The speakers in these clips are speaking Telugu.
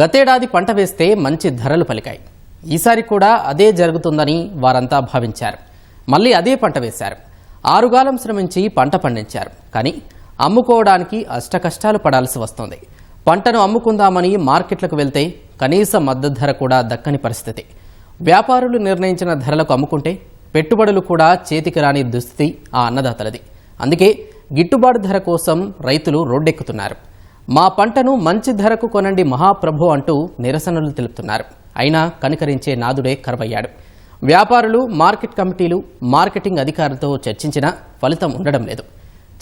గతేడాది పంట వేస్తే మంచి ధరలు పలికాయి. ఈసారి కూడా అదే జరుగుతుందని వారంతా భావించారు. మళ్ళీ అదే పంట వేశారు. ఆరుగాలం శ్రమించి పంట పండించారు. కానీ అమ్ముకోవడానికి అష్టకష్టాలు పడాల్సి వస్తుంది. పంటను అమ్ముకుందామని మార్కెట్లకు వెళ్తే కనీస మద్దతు ధర కూడా దక్కని పరిస్థితి. వ్యాపారులు నిర్ణయించిన ధరలకు అమ్ముకుంటే పెట్టుబడులు కూడా చేతికి రాని దుస్థితి ఆ అన్నదాతలది. అందుకే గిట్టుబాటు ధర కోసం రైతులు రోడ్డెక్కుతున్నారు. మా పంటను మంచి ధరకు కొనండి మహాప్రభు అంటూ నిరసనలు తెలుపుతున్నారు. అయినా కనికరించే నాదుడే కరువయ్యాడు. వ్యాపారులు మార్కెట్ కమిటీలు మార్కెటింగ్ అధికారులతో చర్చించినా ఫలితం ఉండడం లేదు.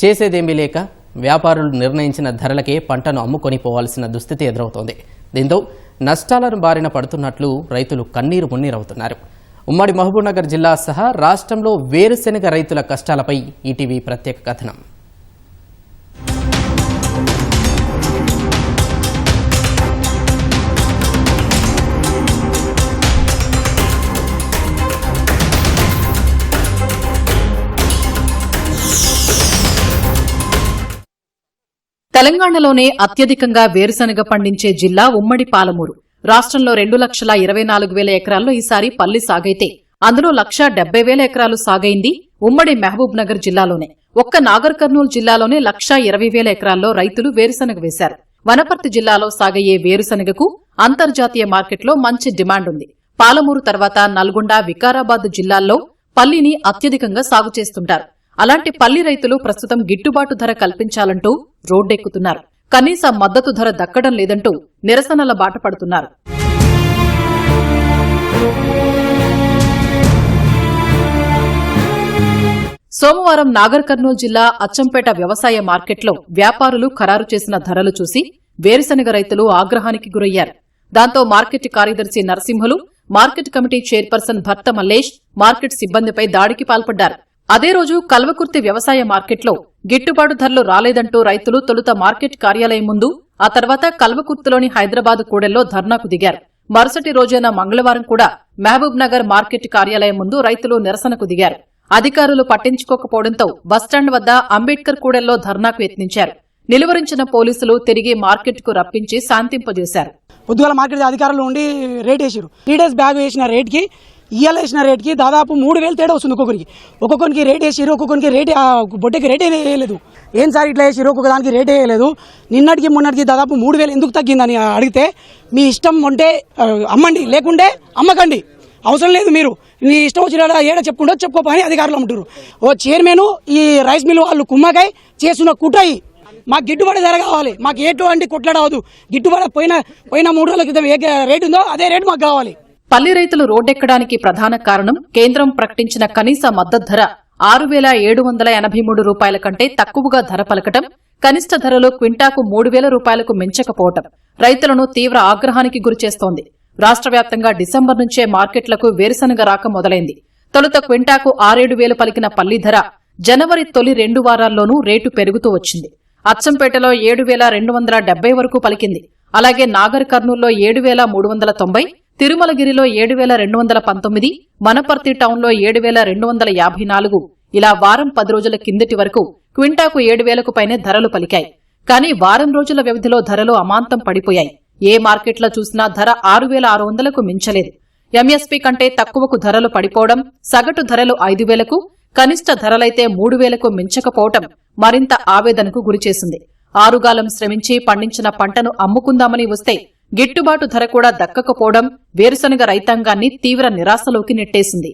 చేసేదేమీ లేక వ్యాపారులు నిర్ణయించిన ధరలకే పంటను అమ్ముకొని పోవాల్సిన దుస్థితి ఎదురవుతోంది. దీంతో నష్టాలను బారిన పడుతున్నట్లు రైతులు కన్నీరు మున్నీరవుతున్నారు. ఉమ్మడి మహబూబ్నగర్ జిల్లా సహా రాష్ట్రంలో వేరుశెనగ రైతుల కష్టాలపై ఈటీవీ ప్రత్యేక కథనం. తెలంగాణలోనే అత్యధికంగా వేరుశనగ పండించే జిల్లా ఉమ్మడి పాలమూరు. రాష్ట్రంలో రెండు లక్షల ఇరవై నాలుగు వేల ఎకరాల్లో ఈసారి పల్లి సాగైతే. అందులో లక్ష డెబ్బై వేల ఎకరాలు సాగైంది ఉమ్మడి మహబూబ్ నగర్ జిల్లాలోనే. ఒక్క నాగర్ కర్నూలు జిల్లాలోనే లక్ష ఇరవై వేల ఎకరాల్లో రైతులు వేరుశనగ వేశారు. వనపర్తి జిల్లాలో సాగయ్యే వేరుశనగకు అంతర్జాతీయ మార్కెట్లో మంచి డిమాండ్ ఉంది. పాలమూరు తర్వాత నల్గొండ వికారాబాద్ జిల్లాల్లో పల్లిని అత్యధికంగా సాగు చేస్తుంటారు. అలాంటి పల్లి రైతులు ప్రస్తుతం గిట్టుబాటు ధర కల్పించాలంటూ రోడ్డెక్కుతున్నారు. కనీస మద్దతు ధర దక్కడం లేదంటూ నిరసనల బాట పడుతున్నారు. సోమవారం నాగర్ కర్నూలు జిల్లా అచ్చంపేట వ్యవసాయ మార్కెట్లో వ్యాపారులు ఖరారు చేసిన ధరలు చూసి వేరుశనగ రైతులు ఆగ్రహానికి గురయ్యారు. దాంతో మార్కెట్ కార్యదర్శి నరసింహులు మార్కెట్ కమిటీ చైర్పర్సన్ భర్త మల్లేష్ మార్కెట్ సిబ్బందిపై దాడికి పాల్పడ్డారు. అదే రోజు కల్వకుర్తి వ్యవసాయ మార్కెట్లో గిట్టుబాటు ధరలు రాలేదంటూ రైతులు తొలుత మార్కెట్ కార్యాలయం ముందు ఆ తర్వాత కల్వకుర్తిలోని హైదరాబాద్ కూడెల్లో ధర్నాకు దిగారు. మరుసటి రోజైన మంగళవారం కూడా మహబూబ్ నగర్ మార్కెట్ కార్యాలయం ముందు రైతులు నిరసనకు దిగారు. అధికారులు పట్టించుకోకపోవడంతో బస్టాండ్ వద్ద అంబేద్కర్ కూడెల్లో ధర్నాకు యత్నించారు. నిలువరించిన పోలీసులు తిరిగి మార్కెట్కు రప్పించి శాంతింపజేశారు. పొద్దుగల మార్కెట్ అధికారులు ఉండి రేట్ వేసారు త్రీ డేస్ బ్యాగ్ వేసిన రేట్కి ఇయ్యాల వేసిన రేట్కి దాదాపు మూడు వేలు తేడా వస్తుంది ఒక్కొక్కరికి. ఒక్కొక్కరికి రేట్ వేసిరు ఒక్కొక్కరికి రేట్ బొడ్డకి బొట్టకి వేయలేదు. ఏం సార్ ఇట్లా వేసిరు ఒక్కొక్క దానికి రేట్ వేయలేదు. నిన్నటికి మొన్నటికి దాదాపు మూడు వేలు ఎందుకు తగ్గిందని అడిగితే మీ ఇష్టం ఉంటే అమ్మండి లేకుంటే అమ్మకండి. అవసరం లేదు మీరు. నీ ఇష్టం వచ్చిన ఏడ చెప్పుకుంటో చెప్పుకోపో అని అధికారులు అమ్ముతారు ఓ చైర్మన్ ఈ రైస్ మిల్ వాళ్ళు కుమ్మకాయ చేసిన కుట్రయి. మాకు గిట్టుబాటు ధర కావాలి. మాకు ఎటువంటి కొట్లాడవద్దు. గిట్టుబాటు పోయిన పోయిన మూడు రోజుల క్రితం ఏ రేటు ఉందో అదే రేటు మాకు కావాలి. పల్లి రైతులు రోడ్డెక్కడానికి ప్రధాన కారణం కేంద్రం ప్రకటించిన కనీస మద్దతు ధర. ఆరు వేల ఏడు వందల ఎనభై మూడు రూపాయల కంటే తక్కువగా ధర పలకటం కనిష్ట ధరలు క్వింటాకు మూడు వేల రూపాయలకు మించకపోవటం రైతులను తీవ్ర ఆగ్రహానికి గురిచేస్తోంది రాష్ట్ర వ్యాప్తంగా డిసెంబర్ నుంచే మార్కెట్లకు వేరుశనగ రాక మొదలైంది. తొలుత క్వింటాకు ఆరేడు వేలు పలికిన పల్లి ధర జనవరి తొలి రెండు వారాల్లోనూ రేటు పెరుగుతూ వచ్చింది. అచ్చంపేటలో ఏడు వేల రెండు వందల డెబ్బై వరకు పలికింది. అలాగే నాగర్ కర్నూల్లో ఏడు వేల మూడు వందల తొంభై తిరుమలగిరిలో ఏడు వేల రెండు వందల పంతొమ్మిది వనపర్తి టౌన్లో ఏడు వేల రెండు వందల యాభై నాలుగు ఇలా వారం పది రోజుల కిందటి వరకు క్వింటాకు ఏడు వేలకు పైనే ధరలు పలికాయి. కానీ వారం రోజుల వ్యవధిలో ధరలు అమాంతం పడిపోయాయి. ఏ మార్కెట్లో చూసినా ధర ఆరు వేల ఆరు వందలకు మించలేదు. ఎంఎస్పీ కంటే తక్కువకు ధరలు పడిపోవడం సగటు ధరలు ఐదు వేలకు కనిష్ట ధరలైతే మూడు వేలకు మించకపోవటం మరింత ఆవేదనకు గురిచేసింది. ఆరుగాలం శ్రమించి పండించిన పంటను అమ్ముకుందామని వస్తే గిట్టుబాటు ధర కూడా దక్కకపోవడం వేరుశనగ రైతాంగాన్ని తీవ్ర నిరాశలోకి నెట్టేసింది.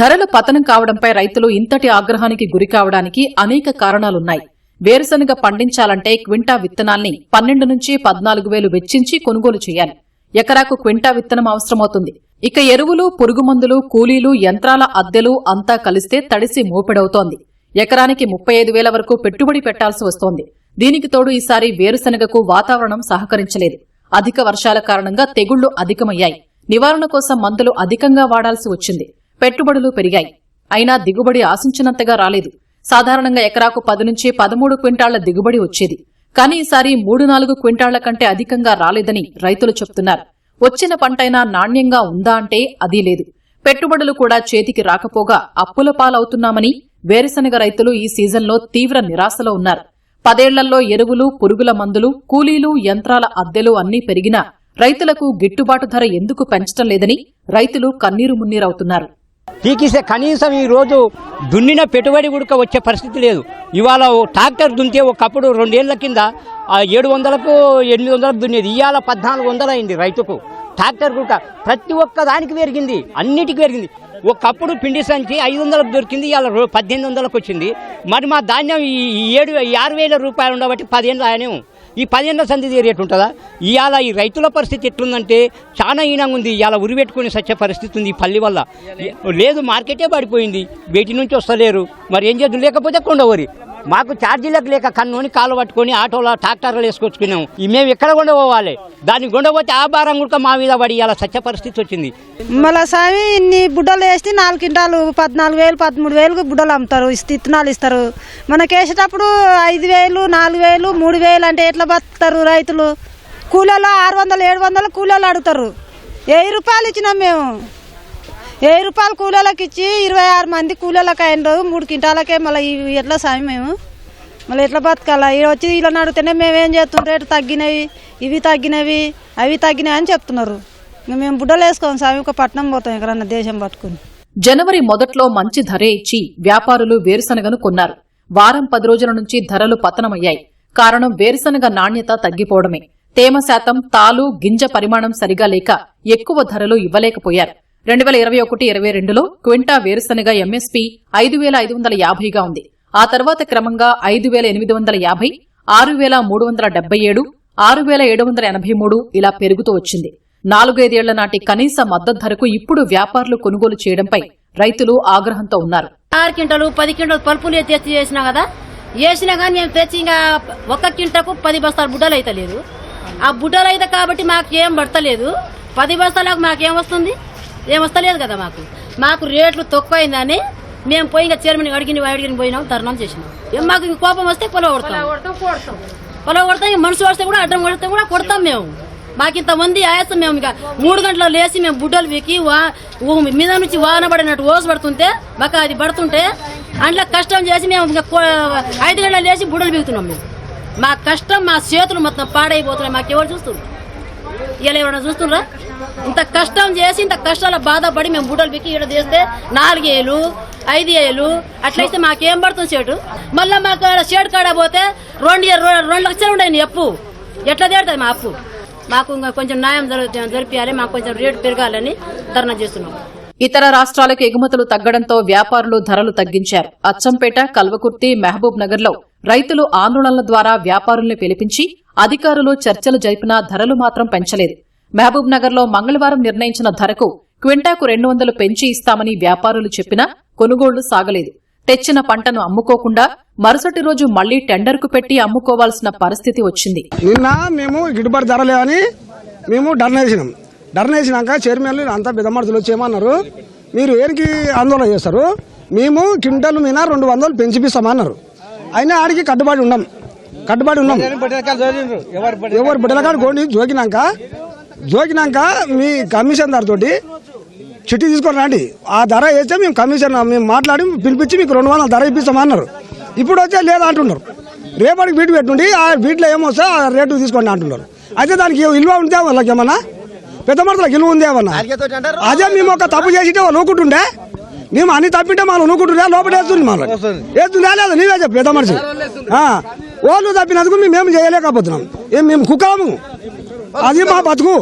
ధరలు పతనం కావడంపై రైతులు ఇంతటి ఆగ్రహానికి గురి కావడానికి అనేక కారణాలున్నాయి. వేరుశనగ పండించాలంటే క్వింటా విత్తనాల్ని పన్నెండు నుంచి పద్నాలుగు వేలు వెచ్చించి కొనుగోలు చేయాలి. ఎకరాకు క్వింటా విత్తనం అవసరమవుతుంది. ఇక ఎరువులు పురుగుమందులు కూలీలు యంత్రాల అద్దెలు అంతా కలిస్తే తడిసి మోపెడవుతోంది. ఎకరానికి ముప్పై ఐదు వేల వరకు పెట్టుబడి పెట్టాల్సి వస్తోంది. దీనికి తోడు ఈసారి వేరుశనగకు వాతావరణం సహకరించలేదు. అధిక వర్షాల కారణంగా తెగుళ్ళు అధికమయ్యాయి. నివారణ కోసం మందులు అధికంగా వాడాల్సి వచ్చింది. పెట్టుబడులు పెరిగాయి. అయినా దిగుబడి ఆశించినంతగా రాలేదు. సాధారణంగా ఎకరాకు పది నుంచి పదమూడు క్వింటాళ్ళ దిగుబడి వచ్చేది. కానీ ఈసారి మూడు నాలుగు క్వింటాళ్ళ కంటే అధికంగా రాలేదని రైతులు చెప్తున్నారు. వచ్చిన పంటైనా నాణ్యంగా ఉందా అంటే అదీ లేదు. పెట్టుబడులు కూడా చేతికి రాకపోగా అప్పుల పాలవుతున్నామని వేరుశనగ రైతులు ఈ సీజన్లో తీవ్ర నిరాశలో ఉన్నారు. పదేళ్ళలో ఎరువులు పురుగుల మందులు కూలీలు యంత్రాల అద్దెలు అన్నీ పెరిగినా రైతులకు గిట్టుబాటు ధర ఎందుకు పెంచడం లేదని రైతులు కన్నీరు మున్నీరవుతున్నారు. పీకిస్తే కనీసం ఈ రోజు దున్నిన పెట్టుబడి ఉడక వచ్చే పరిస్థితి లేదు. ఇవాళ ఓ ట్రాక్టర్ దున్నితే ఒకప్పుడు రెండేళ్ళ కింద ఏడు వందలకు ఎనిమిది వందలకు దున్నేది. ఇవాళ పద్నాలుగు వందలు అయింది రైతుకు. ట్రాక్టర్ కూడా ప్రతి ఒక్క దానికి పెరిగింది అన్నిటికీ పెరిగింది ఒకప్పుడు పిండి సంచి ఐదు వందలకు దొరికింది ఇవాళ పద్దెనిమిది వందలకు వచ్చింది. మరి మా ధాన్యం ఈ ఏడు ఆరు వేల రూపాయలు ఉండబట్టి పదిహేను ధాన్యం ఈ పదిహేను సంధి రేట్ ఉంటుందా? ఇవాళ ఈ రైతుల పరిస్థితి ఎట్లుందంటే చాలా హీనంగా ఉంది. ఇవాళ ఉరి పెట్టుకుని సచ్చే పరిస్థితి ఉంది ఈ పల్లి వల్ల. లేదు మార్కెటే పడిపోయింది. బయటి నుంచి వస్తలేరు. మరి ఏం చేద్దాం? లేకపోతే కొండవరి మాకు ఛార్జీలకు లేక కన్నుని కాలు పట్టుకొని ఆటోలో ట్రాక్టర్లు వేసుకొచ్చుకున్నాం మేము ఎక్కడ కొండ పోవాలి? దాన్ని గుండపోతే ఆ భారం కూడా మా మీద పడి ఇలా సత్య పరిస్థితి వచ్చింది. మళ్ళా స్వామి ఇన్ని బుడ్డలు వేస్తే నాలుగు క్వింటాలు పద్నాలుగు వేలు పదమూడు వేలు బుడ్డలు అమ్ముతారు ఇత్తనాలు ఇస్తారు. మనకి వేసేటప్పుడు ఐదు వేలు నాలుగు వేలు మూడు వేలు అంటే ఎట్లా బతుకుతారు రైతులు? కూలీలో ఆరు వందలు ఏడు వందలు కూలీలు అడుగుతారు. వెయ్యి రూపాయలు ఇచ్చినాం మేము. వెయ్యి రూపాయలు కూలీలకు ఇచ్చి ఇరవై ఆరు మంది కూలీలకు అయినరు మూడు క్వింటాలకే మళ్ళీ ఇవి ఎట్లా స్వామి మేము. మళ్ళీ ఎట్లా బతకాలా? ఈడ వచ్చి ఇలా అడిగితేనే మేమేం చేస్తాం? రేటు తగ్గినవి ఇవి తగ్గినవి అవి తగ్గినాయి అని చెప్తున్నారు. మేము బుడ్డలు వేసుకోం స్వామి ఒక పట్నం పోతాం ఎక్కడన్నా దేశం పట్టుకుని. జనవరి మొదట్లో మంచి ధరే ఇచ్చి వ్యాపారులు వేరుశనగను కొన్నారు. వారం పది రోజుల నుంచి ధరలు పతనమయ్యాయి. కారణం వేరుశనగ నాణ్యత తగ్గిపోవడమే. తేమ శాతం తాలు గింజ పరిమాణం సరిగా లేక ఎక్కువ ధరలు ఇవ్వలేకపోయారు. రెండు వేల ఇరవై ఒకటి ఇరవై రెండులో క్వింటా వేరుశనగ ఎంఎస్పీ ఐదు వేల ఐదు వందల యాభైగా ఉంది. ఆ తర్వాత క్రమంగా ఐదు వేల ఎనిమిది వందల యాభై ఆరు వేల మూడు వందల డెబ్బై ఏడు ఆరు వేల ఏడు వందల ఎనభై మూడు ఇలా పెరుగుతూ వచ్చింది. నాలుగైదేళ్ళ నాటి కనీస మద్దతు ధరకు ఇప్పుడు వ్యాపారులు కొనుగోలు చేయడంపై రైతులు ఆగ్రహంతో ఉన్నారు. ఆరు క్వింటలు పది క్వింటలు పలుపులు తెచ్చి చేసినా కదా వేసినా కానీ మేము తెచ్చి ఇంకా ఒక్క క్వింటకు పది బస్తాలు బుడ్డలు అయితే లేదు ఆ బుడ్డలు అయితే కాబట్టి మాకు ఏం పడతలేదు. పది బస్తాలకు మాకేం వస్తుంది? ఏం వస్తలేదు కదా మాకు. మాకు రేట్లు తక్కువైందని మేము పోయి ఇంకా చైర్మన్ అడిగిన అడిగిన పోయినాం ధర్నాలు చేసినాం. ఏం మాకు ఇంక కోపం వస్తే పొల కొడతాం. పొల కొడతాం ఇంక మనుషు వస్తే కూడా అడ్డం కొడితే కూడా కొడతాం మేము. మాకు ఇంతమంది ఆయాసం మేము ఇక మూడు గంటలు లేచి మేము బుడ్డలు వీకి మీద నుంచి వాన పడినట్టు ఓసు పడుతుంటే మాకు అది పడుతుంటే అందులో కష్టం చేసి మేము ఇక ఐదు గంటలు లేచి బుడ్డలు బీగుతున్నాం మేము. మా కష్టం మా చేతులు మొత్తం పాడైపోతున్నాయి. మాకు ఎవరు చూస్తున్నారు ఇలా ఎవరైనా చూస్తుండ్రా ఇంత కష్టం చేసి ఇంత కష్టాల బాధపడి మేము బూటలు బిక్కి ఇక్కడ చేస్తే నాలుగేళ్ళు ఐదు ఏళ్ళు అట్లయితే మాకేం పడుతుంది షేటు మళ్ళీ మాకు ఆడ షేడ్ కాడ పోతే రెండు రెండు లక్షలు ఉండే అప్పు. ఎట్లా తీరుతుంది మా అప్పు? మాకు ఇంకా కొంచెం న్యాయం జరు- జరిపియాలి మాకు కొంచెం రేటు పెరగాలని ధర్నా చేస్తున్నాం. ఇతర రాష్ట్రాలకు ఎగుమతులు తగ్గడంతో వ్యాపారులు ధరలు తగ్గించారు. అచ్చంపేట కల్వకుర్తి మహబూబ్ నగర్లో రైతులు ఆందోళనల ద్వారా వ్యాపారుల్ని పిలిపించి అధికారులు చర్చలు జరిపినా ధరలు మాత్రం పెంచలేదు. మహబూబ్ నగర్లో మంగళవారం నిర్ణయించిన ధరకు క్వింటాకు రెండు వందలు పెంచి ఇస్తామని వ్యాపారులు చెప్పినా కొనుగోళ్ళు సాగలేదు. తెచ్చిన పంటను అమ్ముకోకుండా మరుసటి రోజు మళ్ళీ టెండర్కు పెట్టి అమ్ముకోవాల్సిన పరిస్థితి వచ్చింది. నిన్న మేము గిట్టుబాటు ధర లేవని మేము డర్న్ వేసినాం డర్న్ వేసినాక చైర్మన్లు అంతా పెద్దమడుతులు వచ్చేయమన్నారు. మీరు ఏరికి ఆందోళన చేస్తారు? మేము క్వింటల్ మీద రెండు వందలు పెంచిపిస్తామన్నారు అయినా ఆడికి కట్టుబడి ఉన్నాం. కట్టుబడి ఉన్నాం. ఎవరు బిడ్డలకాడు కోడి జోకినాక జోకినాక మీ కమిషన్ తోటి చిట్టి తీసుకొని రండి. ఆ ధర వేస్తే మేము కమిషన్ మేము మాట్లాడి పిలిపించి మీకు రెండు వందల ధర ఇప్పిస్తామన్నారు. ఇప్పుడు వచ్చే లేదా అంటున్నారు. రేపటికి వీటు పెట్టుండి ఆ వీటిలో ఏమొస్తే ఆ రేటు తీసుకోండి అంటున్నారు. అయితే దానికి విలువ ఉందే వాళ్ళకి ఏమన్నా? పెద్ద మరతలకు విలువ ఉందే ఏమన్నా? అదే మేము ఒక తప్పు చేసితే వాళ్ళు ఊకుంటుండే? మేము అన్ని తప్పింటే మనం ఊకుంటుండే? లోపల వేస్తుంది మనం వేస్తుందా. లేదా? నీవే చెప్పు పెద్ద మనిషి. వాళ్ళు తప్పినందుకు మేము ఏం చేయలేకపోతున్నాం. ఏం మేము కుక్కలము. అది మా బతుకు.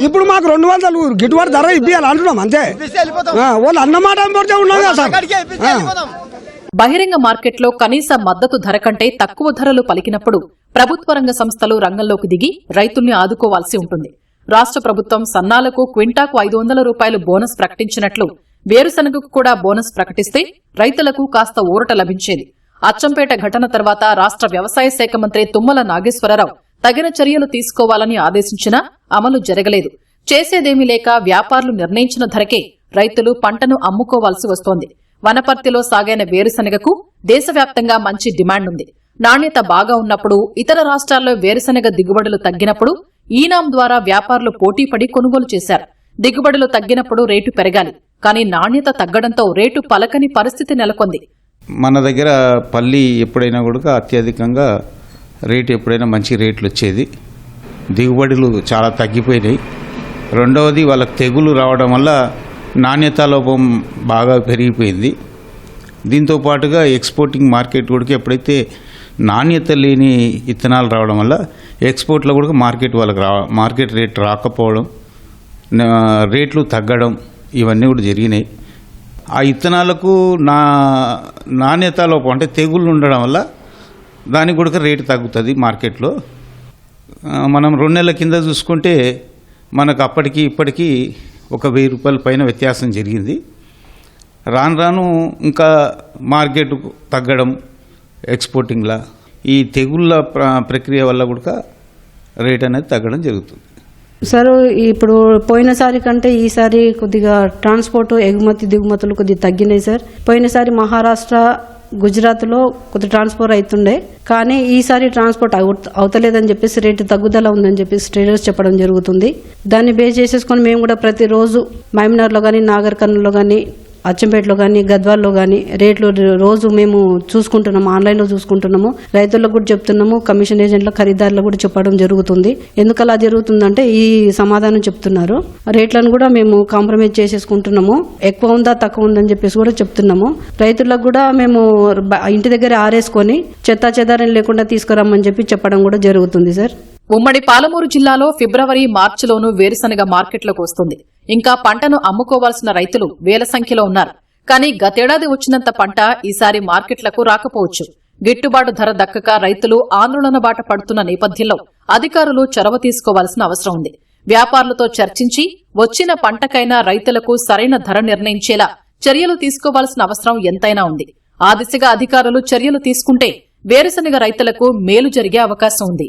ఇప్పుడు మాకు రెండు వందలు గిట్టుబాటు ధర ఇప్పియాలి అంటున్నాం అంతే. ఆ, వాళ్ళు అన్నమాట పడితే ఉన్నాం కదా సార్. బహిరంగ మార్కెట్లో కనీస మద్దతు ధర కంటే తక్కువ ధరలు పలికినప్పుడు ప్రభుత్వ రంగ సంస్థలు రంగంలోకి దిగి రైతుల్ని ఆదుకోవాల్సి ఉంటుంది. రాష్ట్ర ప్రభుత్వం సన్నాలకు క్వింటాకు ఐదు వందల రూపాయలు బోనస్ ప్రకటించినట్లు వేరుశనగకు కూడా బోనస్ ప్రకటిస్తే రైతులకు కాస్త ఊరట లభించేది. అచ్చంపేట ఘటన తర్వాత రాష్ట్ర వ్యవసాయ శాఖ మంత్రి తుమ్మల నాగేశ్వరరావు తగిన చర్యలు తీసుకోవాలని ఆదేశించినా అమలు జరగలేదు. చేసేదేమీ లేక వ్యాపారులు నిర్ణయించిన ధరకే రైతులు పంటను అమ్ముకోవాల్సి వస్తోంది. వనపర్తిలో సాగైన వేరుశనగకు దేశవ్యాప్తంగా మంచి డిమాండ్ ఉంది నాణ్యత బాగా ఉన్నప్పుడు ఇతర రాష్ట్రాల్లో వేరుశనగ దిగుబడులు తగ్గినప్పుడు ఈనాం ద్వారా వ్యాపారులు పోటీపడి కొనుగోలు చేశారు. దిగుబడులు తగ్గినప్పుడు రేటు పెరగాలి. కానీ నాణ్యత తగ్గడంతో రేటు పలకని పరిస్థితి నెలకొంది. మన దగ్గర పల్లి ఎప్పుడైనా కూడా అత్యధికంగా రేటు ఎప్పుడైనా మంచి రేట్లు వచ్చేది. దిగుబడులు చాలా తగ్గిపోయినాయి. రెండవది వాళ్ళకి తెగులు రావడం వల్ల నాణ్యత లోపం బాగా పెరిగిపోయింది. దీంతో పాటుగా ఎక్స్పోర్టింగ్ మార్కెట్ కూడా ఎప్పుడైతే నాణ్యత లేని ఇత్తనాలు రావడం వల్ల ఎక్స్పోర్ట్లో కూడా మార్కెట్ వాళ్ళకి రా మార్కెట్ రేట్ రాకపోవడం రేట్లు తగ్గడం ఇవన్నీ కూడా జరిగినాయి. ఆ ఇత్తనాలకు నా నాణ్యత లోపం అంటే తెగుళ్ళు ఉండడం వల్ల దానికి కూడా రేటు తగ్గుతుంది మార్కెట్లో. మనం రెండు నెలల కింద చూసుకుంటే మనకు అప్పటికి ఇప్పటికీ ఒక వెయ్యి రూపాయల పైన వ్యత్యాసం జరిగింది. రాను రాను ఇంకా మార్కెట్ తగ్గడం ఎక్స్పోర్టింగ్లా ఈ తెగుళ్ళ ప్ర- ప్రక్రియ వల్ల కూడా రేట్ అనేది తగ్గడం జరుగుతుంది. సార్ ఇప్పుడు పోయినసారి కంటే ఈసారి కొద్దిగా ట్రాన్స్పోర్ట్ ఎగుమతి దిగుమతులు కొద్దిగా తగ్గినాయి సార్. పోయినసారి మహారాష్ట్ర గుజరాత్లో కొద్ది ట్రాన్స్పోర్ట్ అవుతుండే కానీ ఈసారి ట్రాన్స్పోర్ట్ అవుతలేదని చెప్పేసి రేటు తగ్గుదల ఉందని చెప్పేసి ట్రేడర్స్ చెప్పడం జరుగుతుంది. దాన్ని బేస్ చేసేసుకొని మేము కూడా ప్రతిరోజు మైమినార్లో కానీ నాగర్ కర్నూల్లో కానీ అచ్చంపేటలో కానీ గద్వాల్లో కానీ రేట్లు రోజు మేము చూసుకుంటున్నాము ఆన్లైన్లో చూసుకుంటున్నాము. రైతులకు కూడా చెప్తున్నాము కమిషన్ ఏజెంట్ల ఖరీదారులకు కూడా చెప్పడం జరుగుతుంది. ఎందుకు అలా జరుగుతుందంటే ఈ సమాధానం చెప్తున్నారు. రేట్లను కూడా మేము కాంప్రమైజ్ చేసేసుకుంటున్నాము. ఎక్కువ ఉందా తక్కువ ఉందని చెప్పేసి కూడా చెప్తున్నాము. రైతులకు కూడా మేము ఇంటి దగ్గర ఆరేసుకొని చెత్తా చెదారం లేకుండా తీసుకురమ్మని చెప్పి చెప్పడం కూడా జరుగుతుంది సార్. ఉమ్మడి పాలమూరు జిల్లాలో ఫిబ్రవరి మార్చిలోనూ వేరుశనగ మార్కెట్లోకి వస్తుంది. ఇంకా పంటను అమ్ముకోవాల్సిన రైతులు వేల సంఖ్యలో ఉన్నారు. కానీ గతేడాది వచ్చినంత పంట ఈసారి మార్కెట్లకు రాకపోవచ్చు. గిట్టుబాటు ధర దక్కక రైతులు ఆందోళన బాట పడుతున్న నేపథ్యంలో అధికారులు చొరవ తీసుకోవాల్సిన అవసరం ఉంది. వ్యాపారులతో చర్చించి వచ్చిన పంటకైనా రైతులకు సరైన ధర నిర్ణయించేలా చర్యలు తీసుకోవాల్సిన అవసరం ఎంతైనా ఉంది. ఆ దిశగా అధికారులు చర్యలు తీసుకుంటే వేరుశనగ రైతులకు మేలు జరిగే అవకాశం ఉంది.